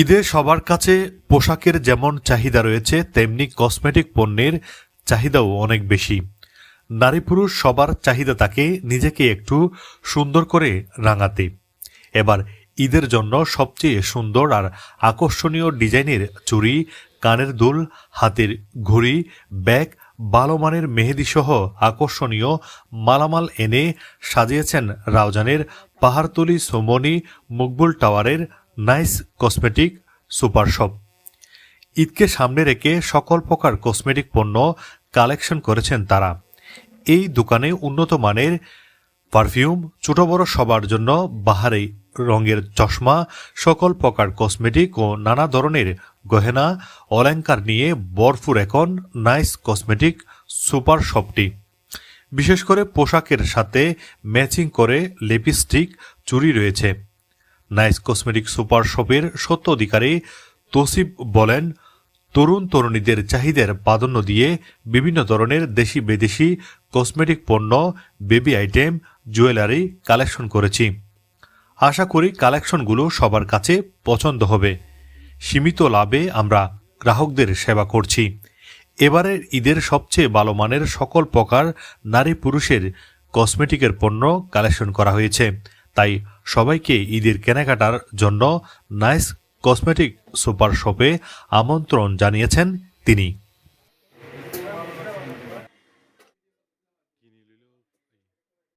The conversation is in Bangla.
ঈদে সবার কাছে পোশাকের যেমন চাহিদা রয়েছে, তেমনি কসমেটিক পণ্যের চাহিদাও অনেক বেশি। নারী পুরুষ সবার চাহিদা তাকে নিজেকে একটু সুন্দর করে রাঙাতে। এবার ঈদের জন্য সবচেয়ে সুন্দর আর আকর্ষণীয় ডিজাইনের চুড়ি, কানের দুল, হাতের ঘড়ি, ব্যাগ ভালো মানের মেহেদি সহ আকর্ষণীয় মালামাল এনে সাজিয়েছেন রাউজানের পাহাড়তলি সোমনি মুকবুল টাওয়ারের নাইস কসমেটিক সুপার শপ। ঈদকে সামনে রেখে সকল প্রকার কসমেটিক পণ্য কালেকশন করেছেন তারা। এই দোকানে উন্নত মানের পারফিউম, ছোট বড় সবার জন্য বাহারি রঙের চশমা, সকল প্রকার কসমেটিক ও নানা ধরনের গহেনা অলঙ্কার নিয়ে বরফুর এখন নাইস কসমেটিক সুপার শপটি। বিশেষ করে পোশাকের সাথে ম্যাচিং করে লিপস্টিক চুরি রয়েছে। নাইস কসমেটিক সুপার শপের সত্য অধিকারী তসিব বলেন, তরুণ তরুণীদের চাহিদার প্রাধান্য দিয়ে বিভিন্ন ধরনের দেশি বিদেশি কসমেটিক পণ্য, বেবি আইটেম, জুয়েলারি কালেকশন করেছি। আশা করি কালেকশনগুলো সবার কাছে পছন্দ হবে। সীমিত লাভে আমরা গ্রাহকদের সেবা করছি। এবারের ঈদের সবচেয়ে ভালো মানের সকল প্রকার নারী পুরুষের কসমেটিকের পণ্য কালেকশন করা হয়েছে। তাই সবাইকে ঈদের কেনাকাটার জন্য নাইস কসমেটিক সুপার শপে আমন্ত্রণ জানিয়েছেন তিনি।